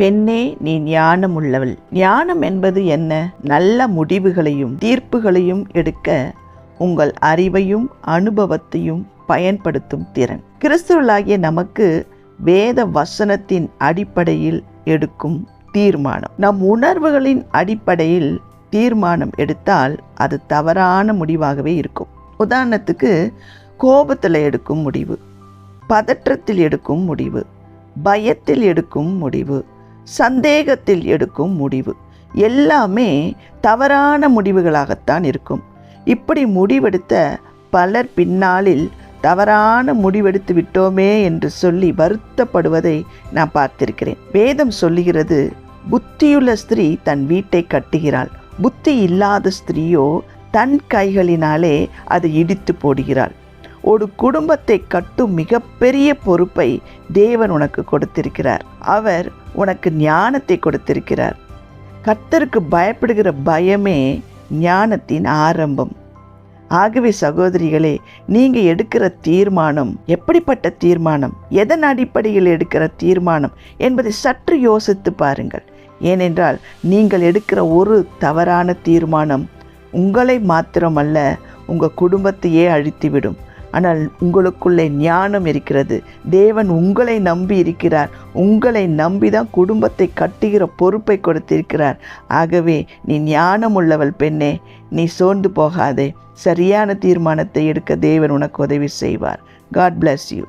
பெண்ணே நீ ஞானம் உள்ளவள் ஞானம் என்பது என்ன? நல்ல முடிவுகளையும் தீர்ப்புகளையும் எடுக்க உங்கள் அறிவையும் அனுபவத்தையும் பயன்படுத்தும் திறன். கிறிஸ்துவலாகிய நமக்கு வேத வசனத்தின் அடிப்படையில் எடுக்கும் தீர்மானம். நம் உணர்வுகளின் அடிப்படையில் தீர்மானம் எடுத்தால் அது தவறான முடிவாகவே இருக்கும். உதாரணத்துக்கு கோபத்தில் எடுக்கும் முடிவு பதற்றத்தில் எடுக்கும் முடிவு பயத்தில் எடுக்கும் முடிவு சந்தேகத்தில் எடுக்கும் முடிவு. எல்லாமே தவறான முடிவுகளாகத்தான் இருக்கும். இப்படி முடிவெடுத்த பலர் பின்னாளில் தவறான முடிவெடுத்து விட்டோமே என்று சொல்லி வருத்தப்படுவதை நான் பார்த்திருக்கிறேன். வேதம் சொல்லுகிறது புத்தியுள்ள ஸ்திரீ தன் வீட்டை கட்டுகிறாள். புத்தி இல்லாத ஸ்திரீயோ தன் கைகளினாலே அதை இடித்து போடுகிறாள். ஒரு குடும்பத்தை கட்டும் மிகப்பெரிய பொறுப்பை தேவன் உனக்கு கொடுத்திருக்கிறார். அவர் உனக்கு ஞானத்தை கொடுத்திருக்கிறார். கர்த்தருக்கு பயப்படுகிற பயமே ஞானத்தின் ஆரம்பம். ஆகவே சகோதரிகளே நீங்கள் எடுக்கிற தீர்மானம் எப்படிப்பட்ட தீர்மானம் எதன் அடிப்படையில் எடுக்கிற தீர்மானம் என்பதை சற்று யோசித்து பாருங்கள். ஏனென்றால் நீங்கள் எடுக்கிற ஒரு தவறான தீர்மானம் உங்களை மாத்திரமல்ல உங்கள் குடும்பத்தையே அழித்துவிடும். ஆனால் உங்களுக்குள்ளே ஞானம் இருக்கிறது. தேவன் உங்களை நம்பி இருக்கிறார். உங்களை நம்பி தான் குடும்பத்தை கட்டுகிற பொறுப்பை கொடுத்திருக்கிறார். ஆகவே நீ ஞானம் உள்ளவள் பெண்ணே நீ சோர்ந்து போகாதே. சரியான தீர்மானத்தை எடுக்க தேவன் உனக்கு உதவி செய்வார். God bless you